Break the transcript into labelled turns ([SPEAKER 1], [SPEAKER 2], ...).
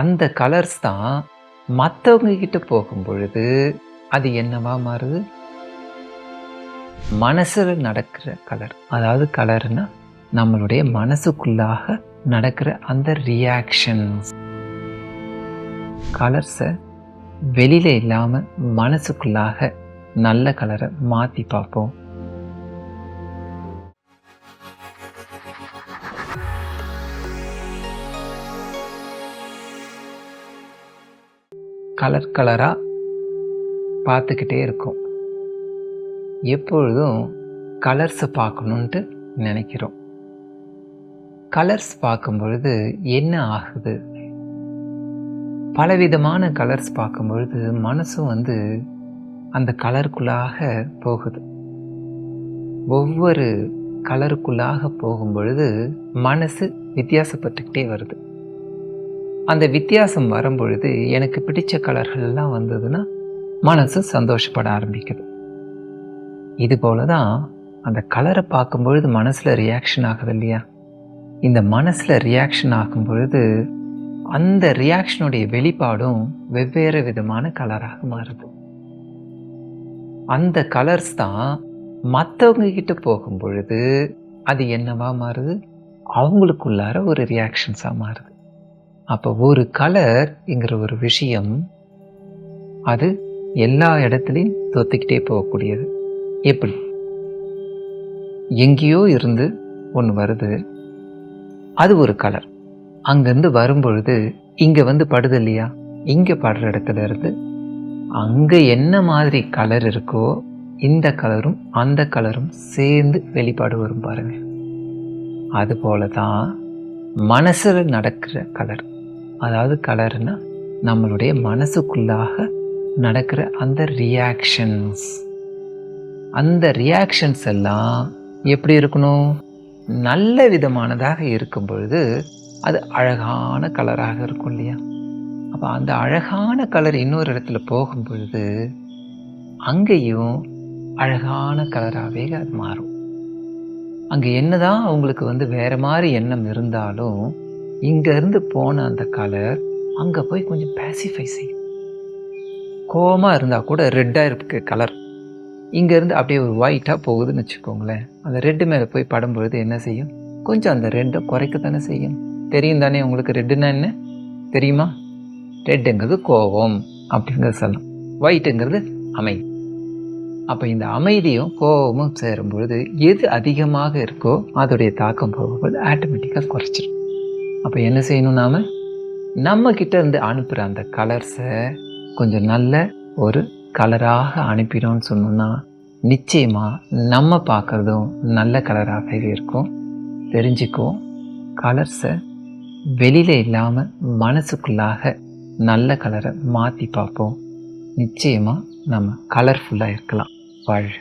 [SPEAKER 1] அந்த கலர்ஸ் தான் மற்றவங்க கிட்ட போகும் பொழுது அது என்னவா மாறுது? மனசில் நடக்கிற கலர் அதாவது கலர்னா நம்மளுடைய மனசுக்குள்ளாக நடக்கிற அந்த ரியாக்ஷன்ஸ் கலர்ஸை வெளியில் இல்லாமல் மனசுக்குள்ளாக நல்ல கலரை மாற்றி பார்ப்போம். கலர் கலராக பார்த்துக்கிட்டே இருக்கும். எப்பொழுதும் கலர்ஸை பார்க்கணுன்ட்டு நினைக்கிறோம். கலர்ஸ் பார்க்கும் பொழுது என்ன ஆகுது? பலவிதமான கலர்ஸ் பார்க்கும் பொழுது மனசும் வந்து அந்த கலருக்குள்ளாக போகுது. ஒவ்வொரு கலருக்குள்ளாக போகும் பொழுது மனசு வித்தியாசப்பட்டுக்கிட்டே வருது. அந்த வித்தியாசம் வரும்பொழுது எனக்கு பிடித்த கலர்கள்லாம் வந்ததுன்னா மனசு சந்தோஷப்பட ஆரம்பிக்குது. இது போல தான் அந்த கலரை பார்க்கும்பொழுது மனசில் ரியாக்ஷன் ஆகுது இல்லையா? இந்த மனசில் ரியாக்ஷன் ஆகும் பொழுது அந்த ரியாக்ஷனுடைய வெளிப்பாடும் வெவ்வேறு விதமான கலராக மாறுது. அந்த கலர்ஸ் தான் மற்றவங்க கிட்ட போகும் பொழுது அது என்னவா மாறுது? அவங்களுக்குள்ளார ஒரு ரியாக்ஷன்ஸாக மாறுது. அப்போ ஒரு கலர்ங்கிற ஒரு விஷயம் அது எல்லா இடத்துலையும் தொத்திக்கிட்டே போகக்கூடியது. எப்படி? எங்கேயோ இருந்து ஒன்று வருது அது ஒரு கலர் அங்கேருந்து வரும்பொழுது இங்கே வந்து படுது இல்லையா? இங்கே படுற இடத்துல இருந்து அங்கே என்ன மாதிரி கலர் இருக்கோ இந்த கலரும் அந்த கலரும் சேர்ந்து வெளிப்பாடு வரும் பாருங்க. அதுபோல தான் மனசில் நடக்கிற கலர் அதாவது கலர்னா நம்மளுடைய மனசுக்குள்ளாக நடக்கிற அந்த ரியாக்ஷன்ஸ் அந்த ரியாக்ஷன்ஸ் எல்லாம் எப்படி இருக்கணும்? நல்ல விதமானதாக இருக்கும் பொழுது அது அழகான கலராக இருக்கும் இல்லையா? அப்போ அந்த அழகான கலர் இன்னொரு இடத்துல போகும் பொழுது அங்கேயும் அழகான கலராகவே அது மாறும். அங்கே என்னதான் அவங்களுக்கு வந்து வேறு மாதிரி எண்ணம் இருந்தாலும் இங்கேருந்து போன அந்த கலர் அங்கே போய் கொஞ்சம் பேசிஃபை செய்யும் கோவமாக இருந்தால் கூட ரெட்டாக இருக்கு கலர் இங்கேருந்து அப்படியே ஒரு ஒயிட்டாக போகுதுன்னு வச்சுக்கோங்களேன். அந்த ரெட்டு மேலே போய் படும்பொழுது என்ன செய்யும்? கொஞ்சம் அந்த ரெட்டை குறைக்க தானே செய்யும். தெரியும் தானே உங்களுக்கு ரெட்டுன்னா என்ன? தெரியுமா? ரெட்டுங்கிறது கோபம் அப்படிங்கிறது சொல்லலாம். ஒயிட்டுங்கிறது அமைதி. அப்போ இந்த அமைதியும் கோபமும் சேரும் பொழுது எது அதிகமாக இருக்கோ அதோடைய தாக்கம் போகும்போது ஆட்டோமேட்டிக்காக குறைச்சிடும் அப்போ என்ன செய்யணும் நாம்? நம்ம இருந்து அனுப்புகிற அந்த கலர்ஸை கொஞ்சம் நல்ல ஒரு கலராக அனுப்பினோம்னு சொன்னோம்னா நிச்சயமாக நம்ம பார்க்குறதும் நல்ல கலராகவே இருக்கும். தெரிஞ்சுக்குவோம் கலர்ஸை வெளியில் இல்லாமல் மனசுக்குள்ளாக நல்ல கலரை மாற்றி பார்ப்போம். நிச்சயமாக நம்ம கலர்ஃபுல்லாக இருக்கலாம். வாழ்க